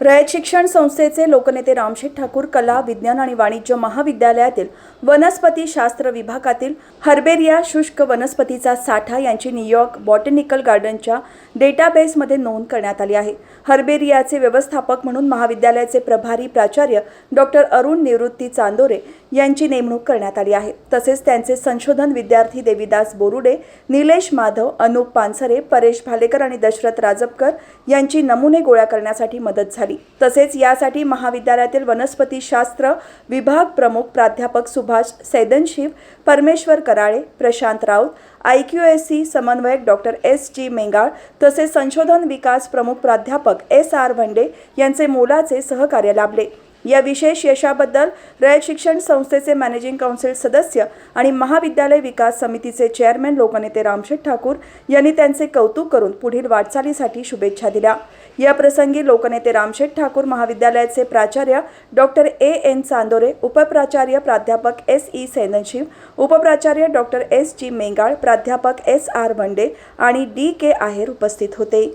रयत शिक्षण संस्थेचे लोकनेते रामशेठ ठाकूर कला विज्ञान आणि वाणिज्य महाविद्यालयातील वनस्पती शास्त्र विभागातील हर्बेरिया शुष्क वनस्पतीचा साठा यांची न्यूयॉर्क बॉटनिकल गार्डनच्या डेटाबेसमध्ये नोंद करण्यात आली आहे. हर्बेरियाचे व्यवस्थापक म्हणून महाविद्यालयाचे प्रभारी प्राचार्य डॉक्टर अरुण निवृत्ती चांदोरे यांची नेमणूक करण्यात आली आहे. तसेच त्यांचे संशोधन विद्यार्थी देवीदास बोरुडे निलेश माधव अनुप पानसरे परेश भालेकर आणि दशरथ राजपकर यांची नमुने गोळा करण्यासाठी मदत झाली. तसेच यासाठी महाविद्यालयातील वनस्पतीशास्त्र विभाग प्रमुख प्राध्यापक Subhash Saidanshiv Parmeshwar Karale Prashant Raut I Q S C समन्वयक डॉक्टर एस जी मेंगाळ तसेच संशोधन विकास प्रमुख प्राध्यापक एस आर भंडे यांचे मोलाचे सहकार्य लाभले. या विशेष यशाबद्दल रयत शिक्षण संस्थेचे मॅनेजिंग काउन्सिल सदस्य आणि महाविद्यालय विकास समितीचे चेअरमॅन लोकनेते रामशेठ ठाकूर यांनी त्यांचे कौतुक करून पुढील वाटचालीसाठी शुभेच्छा दिल्या. या प्रसंगी लोकनेते रामशेठ ठाकूर महाविद्यालयाचे प्राचार्य डॉक्टर ए एन चांदोरे उपप्राचार्य प्राध्यापक एस ई सैनशिव उपप्राचार्य डॉक्टर एस जी मेंगाळ प्राध्यापक एस आर वंडे आणि डी के आहेर उपस्थित होते.